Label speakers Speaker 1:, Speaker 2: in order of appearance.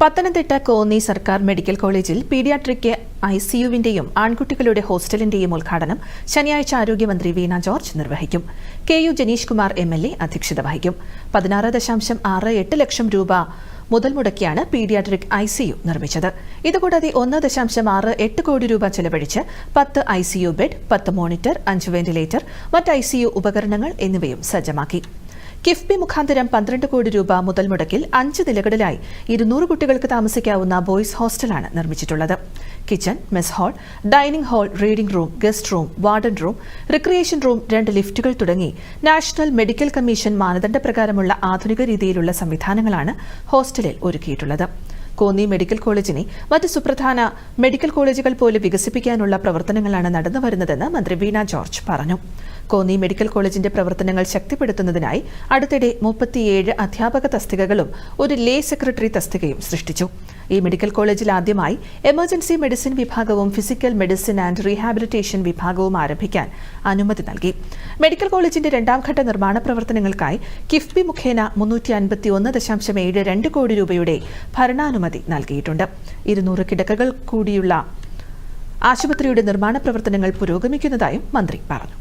Speaker 1: പത്തനംതിട്ട കോന്നി സർക്കാർ മെഡിക്കൽ കോളേജിൽ paediatric I സിയുവിന്റെയും ആൺകുട്ടികളുടെ ഹോസ്റ്റലിന്റെയും ഉദ്ഘാടനം ശനിയാഴ്ച ആരോഗ്യമന്ത്രി വീണ ജോർജ് നിർവഹിക്കും. K U Janeesh Kumar M L A അധ്യക്ഷത വഹിക്കും. പതിനാറ് ദശാംശം ആറ് എട്ട് ലക്ഷം രൂപ മുതൽ മുടക്കിയാണ് പീഡിയാട്രിക് ഐ സിയു നിർമ്മിച്ചത്. ഇതുകൂടാതെ ഒന്ന് ദശാംശം ആറ് എട്ട് കോടി രൂപ ചെലവഴിച്ച് പത്ത് ഐ സിയു ബെഡ് പത്ത് മോണിറ്റർ അഞ്ച് വെന്റിലേറ്റർ മറ്റ് ഐ സിയു ഉപകരണങ്ങൾ എന്നിവയും സജ്ജമാക്കി. കിഫ്ബി മുഖാന്തരം പന്ത്രണ്ട് കോടി രൂപ മുതൽ മുടക്കിൽ അഞ്ച് നിലകളിലായി ഇരുന്നൂറ് കുട്ടികൾക്ക് താമസിക്കാവുന്ന ബോയ്സ് ഹോസ്റ്റലാണ് നിർമ്മിച്ചിട്ടുള്ളത്. Kitchen mess hall dining hall reading room guest room warden room recreation room രണ്ട് ലിഫ്റ്റുകൾ തുടങ്ങി നാഷണൽ മെഡിക്കൽ കമ്മീഷൻ മാനദണ്ഡപ്രകാരമുള്ള ആധുനിക രീതിയിലുള്ള സംവിധാനങ്ങളാണ് ഹോസ്റ്റലിൽ ഒരുക്കിയിട്ടുള്ളത്. കോന്നി മെഡിക്കൽ കോളേജിനെ മറ്റ് സുപ്രധാന മെഡിക്കൽ കോളേജുകൾ പോലെ വികസിപ്പിക്കാനുള്ള പ്രവർത്തനങ്ങളാണ് നടന്നുവരുന്നതെന്ന് മന്ത്രി വീണ ജോർജ് പറഞ്ഞു. കോന്നി മെഡിക്കൽ കോളേജിന്റെ പ്രവർത്തനങ്ങൾ ശക്തിപ്പെടുത്തുന്നതിനായി അടുത്തിടെ മുപ്പത്തിയേഴ് അധ്യാപക തസ്തികകളും ഒരു ലേ സെക്രട്ടറി തസ്തികയും സൃഷ്ടിച്ചു. ഈ മെഡിക്കൽ കോളേജിൽ ആദ്യമായി എമർജൻസി മെഡിസിൻ വിഭാഗവും ഫിസിക്കൽ മെഡിസിൻ ആൻഡ് റീഹാബിലിറ്റേഷൻ വിഭാഗവും ആരംഭിക്കാൻ അനുമതി നൽകി. മെഡിക്കൽ കോളേജിന്റെ രണ്ടാംഘട്ട നിർമ്മാണ പ്രവർത്തനങ്ങൾക്കായി കിഫ്ബി മുഖേന മുന്നൂറ്റി അൻപത്തി ഒന്ന് ദശാംശം ഏഴ് രണ്ട് കോടി രൂപയുടെ ഭരണാനുമതി നൽകിയിട്ടുണ്ട്. ഇരുന്നൂറ് കിടക്കകൾ കൂടിയുള്ള ആശുപത്രിയുടെ നിർമ്മാണ പ്രവർത്തനങ്ങൾ പുരോഗമിക്കുന്നതായും മന്ത്രി പറഞ്ഞു.